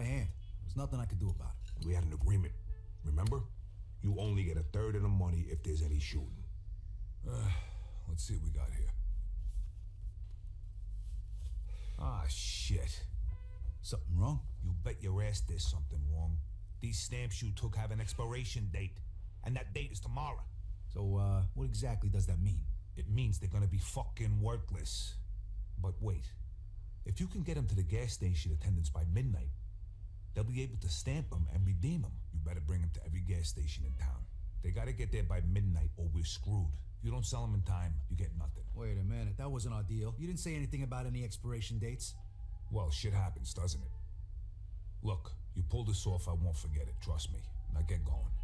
Out of hand. There's nothing I could do about it. We had an agreement. Remember? You only get a third of the money if there's any shooting. Let's see what we got here. Ah, shit. Something wrong? You bet your ass there's something wrong. These stamps you took have an expiration date, and that date is tomorrow. So, uh, what exactly does that mean? It means they're gonna be fucking worthless. But wait, if you can get them to the gas station attendants by midnight, they'll be able to stamp them and redeem them. You better bring them to every gas station in town. They gotta get there by midnight or we're screwed. If you don't sell them in time, you get nothing. Wait a minute, that wasn't our deal. You didn't say anything about any expiration dates. Well, shit happens, doesn't it? Look, you pull this off, I won't forget it, trust me. Now get going.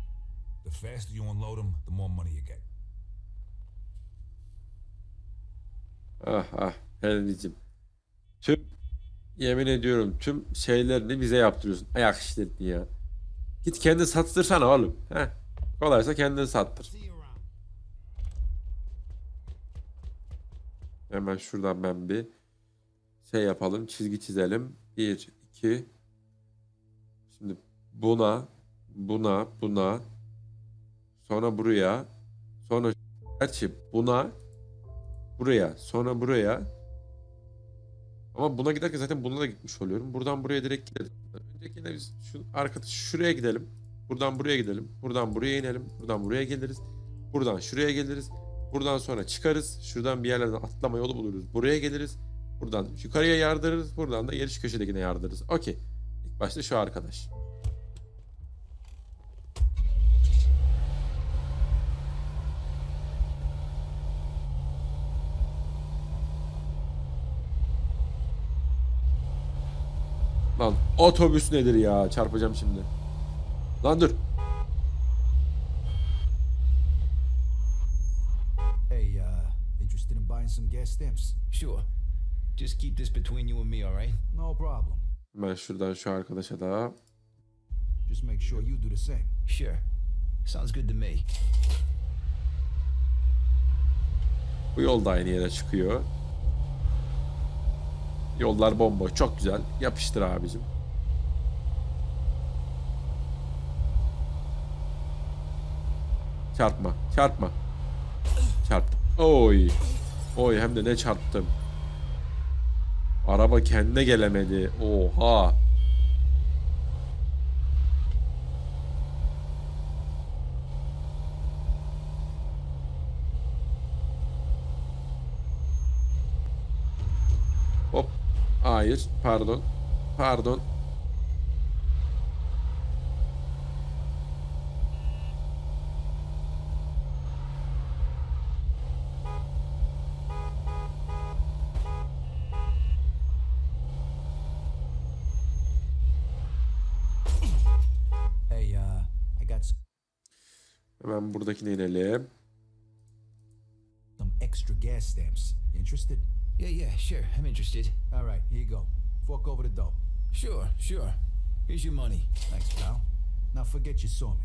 The faster you unload them, the more money you get. Ah ah Henry'cim. Tüm yemin ediyorum tüm şeylerini bize yaptırıyorsun. Ayak işlerini ya. Git kendi sattırsana oğlum. Heh. Kolaysa kendin sattır. Hemen şuradan ben bir şey yapalım. Çizgi çizelim. 1, 2. Şimdi buna, buna, buna. Sonra buraya. Sonra gerçi buna. Buraya. Sonra buraya. Ama buna giderken zaten buna da gitmiş oluyorum. Buradan buraya direkt gideriz. Öncekinde biz şu arkadaş şuraya gidelim. Buradan buraya gidelim. Buradan buraya inelim. Buradan buraya geliriz. Buradan şuraya geliriz. Buradan sonra çıkarız. Şuradan bir yerlerden atlama yolu buluruz. Buraya geliriz. Buradan yukarıya yardırırız. Buradan da geliş köşedekine yardırırız. Okey. İlk başta şu arkadaş. Lan otobüs nedir ya? Çarpacağım şimdi. Lan dur. Hey, uh, interested in buying some gas stamps? Sure. Just keep this between you and me, all right? No problem. Ben şuradan şu arkadaşa da Just make sure you do the same. Sure. Sounds good to me. bu yol da aynı yere çıkıyor. Yollar bomboş. Çok güzel. Yapıştır abicim. Çarpma. Çarpma. Çarptım. Oy. Oy hem de ne çarptım. Araba kendine gelemedi. Oha. Hop. Hayır. Pardon. Pardon. Hemen buradakine inelim. some extra gas stamps. İnterested? Yeah, yeah, sure. I'm interested. All right, here you go. Fork over the dough. Sure, sure. Here's your money. Thanks, pal. Now forget you saw me.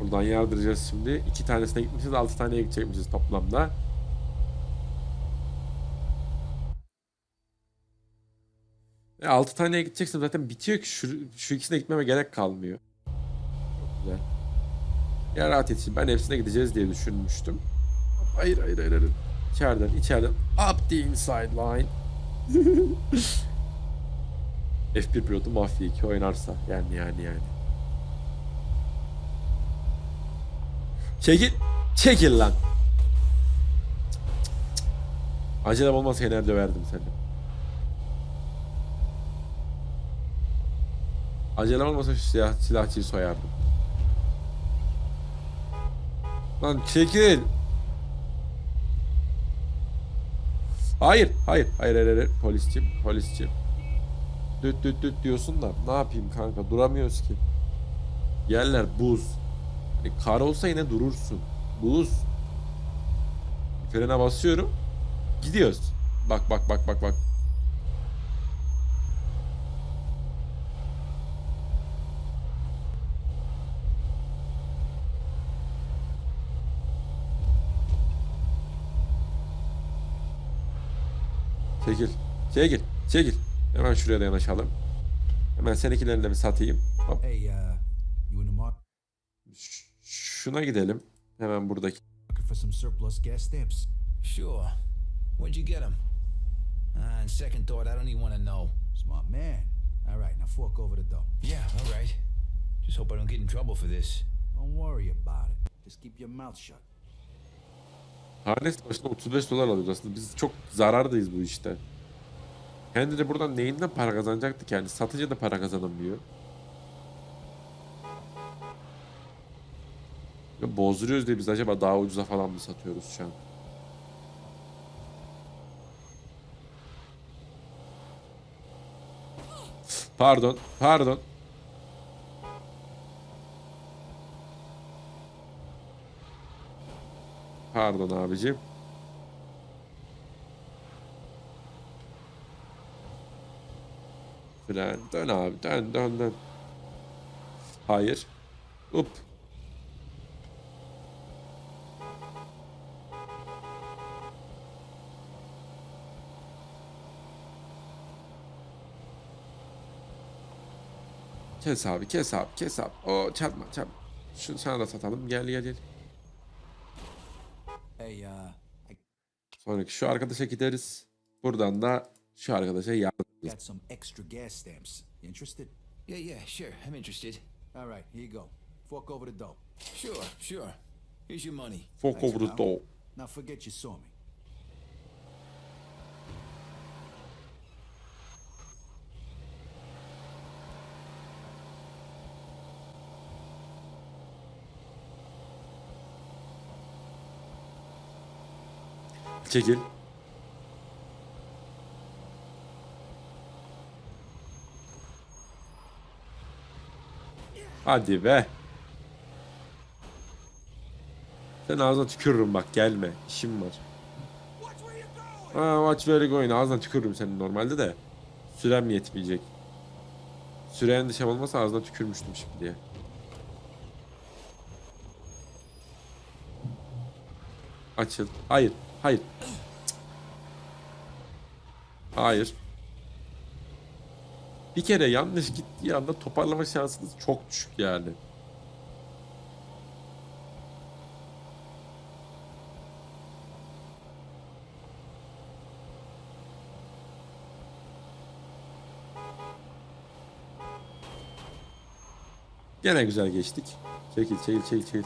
Buradan yardıracağız şimdi. İki tanesine gitmişiz. Altı taneye gidecekmişiz toplamda. E, altı taneye gideceksin zaten bitiyor ki şu, şu ikisine gitmeme gerek kalmıyor. Çok güzel. Ya rahat etsin. Ben hepsine gideceğiz diye düşünmüştüm. Hayır hayır hayır. hayır. İçeriden içeriden. Up the inside line. F1 pilotu Mafya 2 oynarsa yani yani yani. Çekil. Çekil lan. Acelem olmasa yener döverdim seni. Acelem olmasa şu silah, silahçıyı soyardım. Lan çekil. Hayır, hayır, hayır, hayır, hayır. Polisçim, polisçim. Düt düt düt diyorsun da ne yapayım kanka duramıyoruz ki. Yerler buz. Hani kar olsa yine durursun. Buz. Frene basıyorum. Gidiyoruz. Bak bak bak bak bak. Çekil. Çekil. Çekil. Hemen şuraya da yanaşalım. Hemen seninkilerini de bir satayım. Hop. Hey, uh, Ş- şuna gidelim. Hemen buradaki. Sure. Where'd you get them? Uh, on second thought, I don't even want to know. Smart man. All right, now fork over the dough. Yeah, all right. Just hope I don't get in trouble for this. Don't worry about it. Just keep your mouth shut. Tanesi başına 35 dolar alıyoruz aslında. Biz çok zarardayız bu işte. Kendi de buradan neyinden para kazanacaktı kendi. Satıcı da para kazanamıyor. Ve bozduruyoruz diye biz acaba daha ucuza falan mı satıyoruz şu an? Pardon, pardon. Pardon abicim. Fren. Dön abi. Dön dön dön. Hayır. Up. Kes abi kes abi kes abi. O çarpma çarpma. Şunu sana da satalım. Gel gel gel. Hey, uh, I Sonraki şu arkadaşa gideriz. Buradan da şu arkadaşa yardım got some extra gas stamps. You interested? Yeah, yeah, sure. I'm interested. All right, here you go. Fork over the dough. Sure, sure. Here's your money. Fork over the door. Now forget you saw me. Çekil. Hadi be. Sen ağzına tükürürüm bak gelme. İşim var. Ha, watch where going. Ağzına tükürürüm senin normalde de. Sürem yetmeyecek. Süren dışarı olmasa ağzına tükürmüştüm şimdiye. Açıl. Hayır. Hayır. Hayır. Bir kere yanlış gittiği anda toparlama şansınız çok düşük yani. Gene güzel geçtik. Çekil, çekil, çekil, çekil.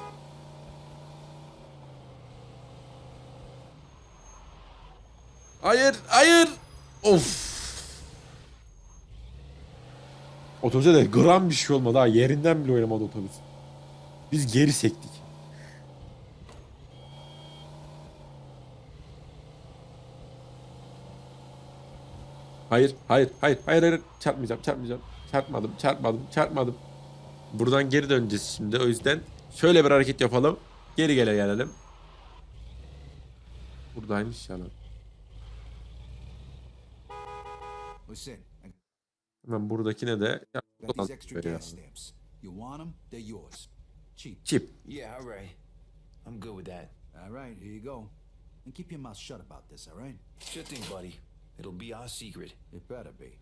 Hayır, hayır. Of. Otobüse de gram bir şey olmadı ha. Yerinden bile oynamadı otobüs. Biz geri sektik. Hayır, hayır, hayır, hayır, hayır. Çarpmayacağım, çarpmayacağım. Çarpmadım, çarpmadım, çarpmadım. Buradan geri döneceğiz şimdi. O yüzden şöyle bir hareket yapalım. Geri gele gelelim. Buradaymış ya lan. Listen, Hemen buradakine de. Çip. Yeah, all right. I'm good with that. All right, here you go. And keep your mouth shut about this, all right? Sure thing, buddy. It'll be our secret. It better be.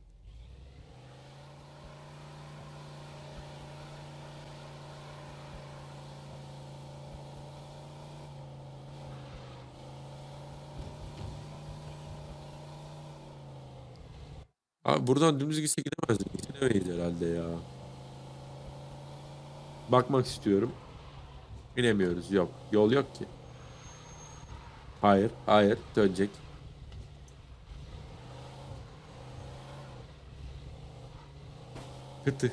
Abi buradan dümdüz gitse gidemez miyiz? Gidemeyiz herhalde ya. Bakmak istiyorum. Binemiyoruz. Yok. Yol yok ki. Hayır. Hayır. Dönecek. Kıtı.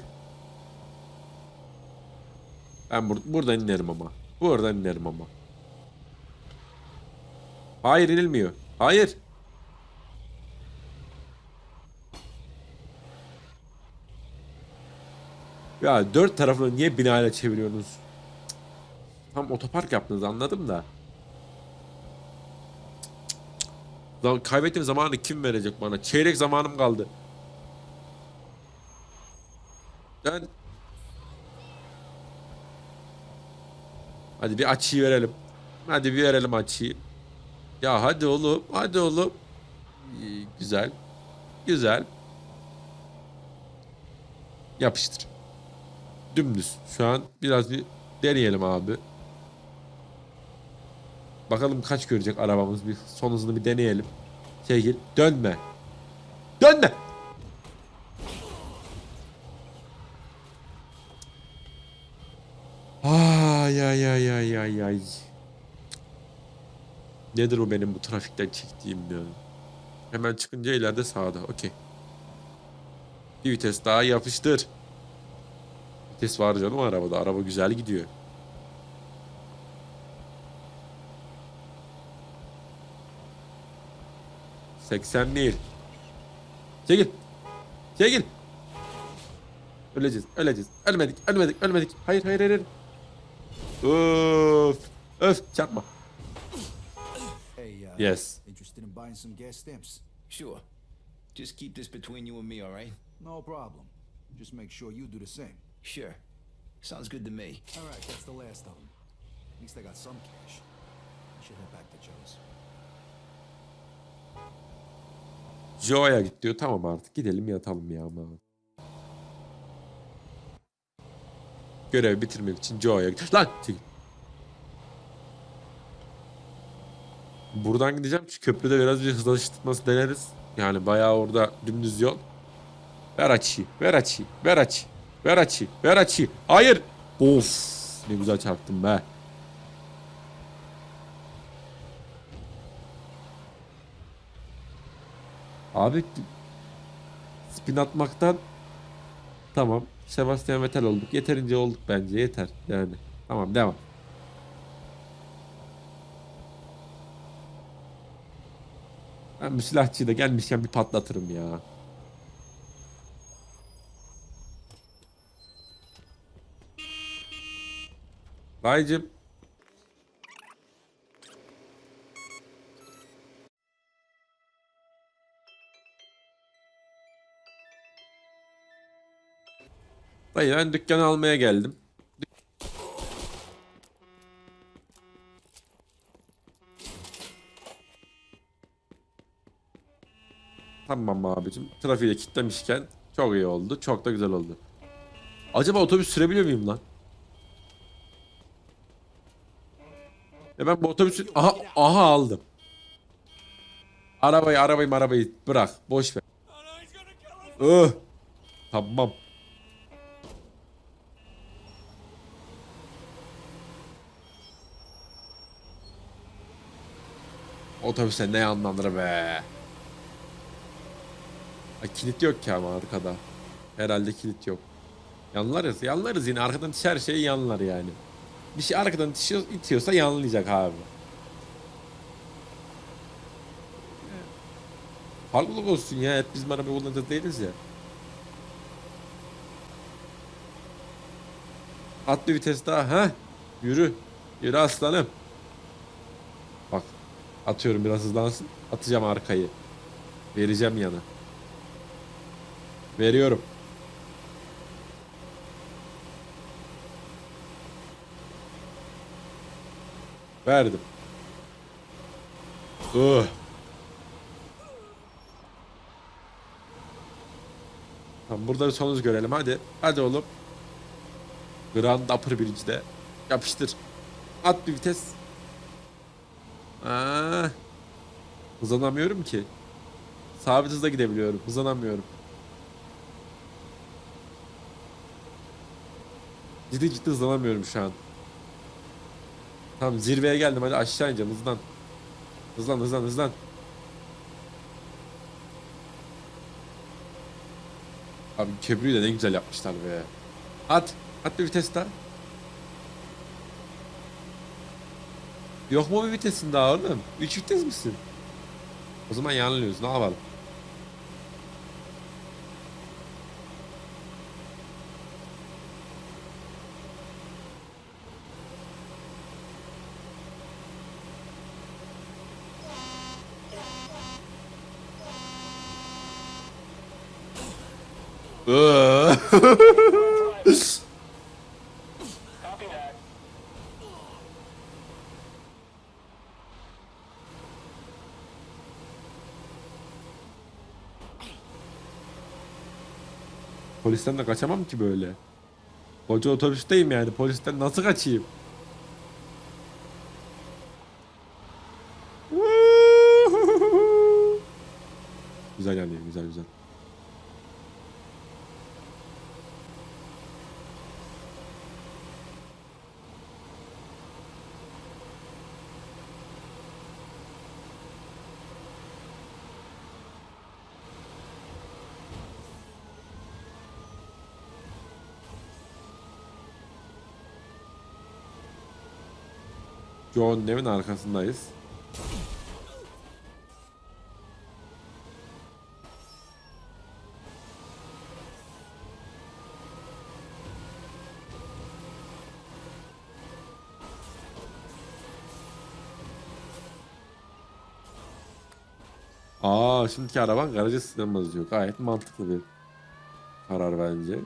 Ben bur buradan inerim ama. Buradan inerim ama. Hayır inilmiyor. Hayır. Ya dört tarafını niye binayla çeviriyorsunuz? Tam otopark yaptınız anladım da. Lan kaybettiğim zamanı kim verecek bana? Çeyrek zamanım kaldı. Ben... Hadi bir açıyı verelim. Hadi bir verelim açıyı. Ya hadi oğlum, hadi oğlum. Güzel. Güzel. Yapıştır. Dümdüz. Şu an biraz bir deneyelim abi. Bakalım kaç görecek arabamız. Bir son hızını bir deneyelim. Çekil. Dönme. Dönme. Ay ay ay ay ay ay. Nedir o benim bu trafikten çektiğim ya? Hemen çıkınca ileride sağda. Okey. Bir vites daha yapıştır. Vites var canım arabada. Araba güzel gidiyor. Seksen değil. Çekil. Çekil. Öleceğiz. Öleceğiz. Ölmedik. Ölmedik. Ölmedik. Hayır hayır hayır. Öf. Öf. Çarpma. Uh, Yes. interested in buying some gas stamps? Sure. Just keep this between you and me, all right? No problem. Just make sure you do the same. Sure. Sounds good to me. All right, that's the last of them. At least I got some cash. I should head back to Joe's. Joe'ya git diyor. Tamam artık gidelim yatalım ya ama. Görev bitirmek için Joe'ya git. Lan! Çekil. Buradan gideceğim. Şu köprüde biraz bir hızlaştırması deneriz. Yani bayağı orada dümdüz yol. Ver açıyı. Ver açıyı. Ver açıyı. Ver açıyı. Ver açıyı. Hayır. Of. Ne güzel çarptım be. Abi spin atmaktan tamam Sebastian Vettel olduk. Yeterince olduk bence yeter yani. Tamam devam. Ben bu silahçıyı da gelmişken bir patlatırım ya. Dayıcım. Dayı ben dükkanı almaya geldim. Tamam abicim. Trafiğe kilitlemişken çok iyi oldu. Çok da güzel oldu. Acaba otobüs sürebiliyor muyum lan? Ya ben bu otobüsü aha aha aldım. Arabayı arabayı arabayı bırak. Boş ver. Öh. Tamam. Otobüse ne anlanır be. Ay, kilit yok ki ama arkada. Herhalde kilit yok. Yanlarız, yanlarız yine. Arkadan her şey yanlar yani. Bir şey arkadan itiyor, itiyorsa yanlayacak abi. Farklılık olsun ya. Hep bizim araba kullanacağız değiliz ya. At bir vites daha. ha? Yürü. Yürü aslanım. Bak. Atıyorum biraz hızlansın. Atacağım arkayı. Vereceğim yana. Veriyorum. Verdim. Uh. Tamam burada bir sonuç görelim hadi. Hadi oğlum. Grand Upper Bridge'de. Yapıştır. At bir vites. Aa, hızlanamıyorum ki. Sabit hızla gidebiliyorum. Hızlanamıyorum. Ciddi ciddi hızlanamıyorum şu an. Tamam zirveye geldim hadi aşağı ineceğim hızlan. Hızlan hızlan hızlan. Abi köprüyü de ne güzel yapmışlar be. At. At bir vites daha. Yok mu bir vitesin daha oğlum? 3 vites misin? O zaman yanılıyoruz. Ne yapalım? Polisten de kaçamam ki böyle. Koca otobüsteyim yani. Polisten nasıl kaçayım? güzel yani güzel güzel. John evin arkasındayız. Aa şimdiki araban garaja sığmaz diyor. Gayet mantıklı bir karar bence.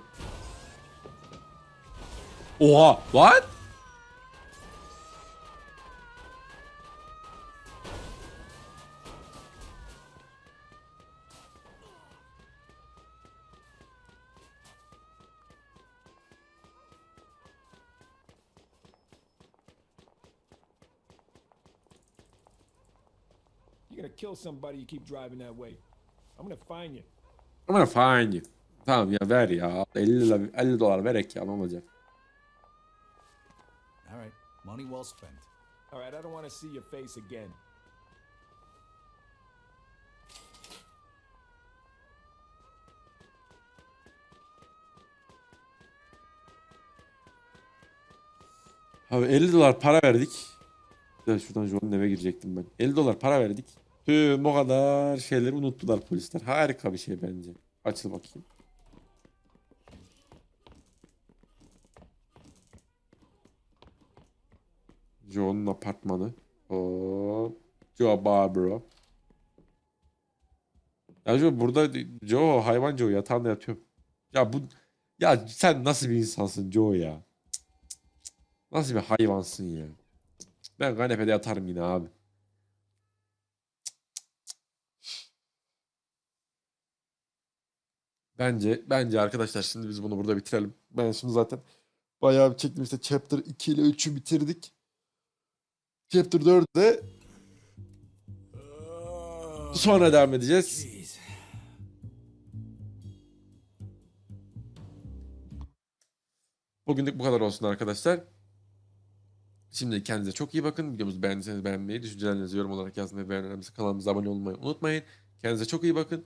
Oha! What? Gonna kill somebody you keep driving that way. I'm gonna find you. I'm gonna find you. Tamam ya ver ya. 50 lira, 50 dolar verek ya ne olacak? All right, money well spent. All right, I don't want to see your face again. Abi 50 dolar para verdik. Ya şuradan John'un eve girecektim ben. 50 dolar para verdik. Tüm o kadar şeyleri unuttular polisler. Harika bir şey bence. Açıl bakayım. Joe'nun apartmanı. Joe Barbaro. Ya Joe burada Joe hayvan Joe yatağında yatıyor. Ya bu ya sen nasıl bir insansın Joe ya? Nasıl bir hayvansın ya? Ben kanepede yatarım yine abi. Bence bence arkadaşlar şimdi biz bunu burada bitirelim. Ben şimdi zaten bayağı bir çektim işte chapter 2 ile 3'ü bitirdik. Chapter 4'de sonra devam edeceğiz. Bugünlük bu kadar olsun arkadaşlar. Şimdi kendinize çok iyi bakın. Videomuzu beğendiyseniz beğenmeyi, düşüncelerinizi yorum olarak yazmayı, beğenmeyi, kanalımıza abone olmayı unutmayın. Kendinize çok iyi bakın.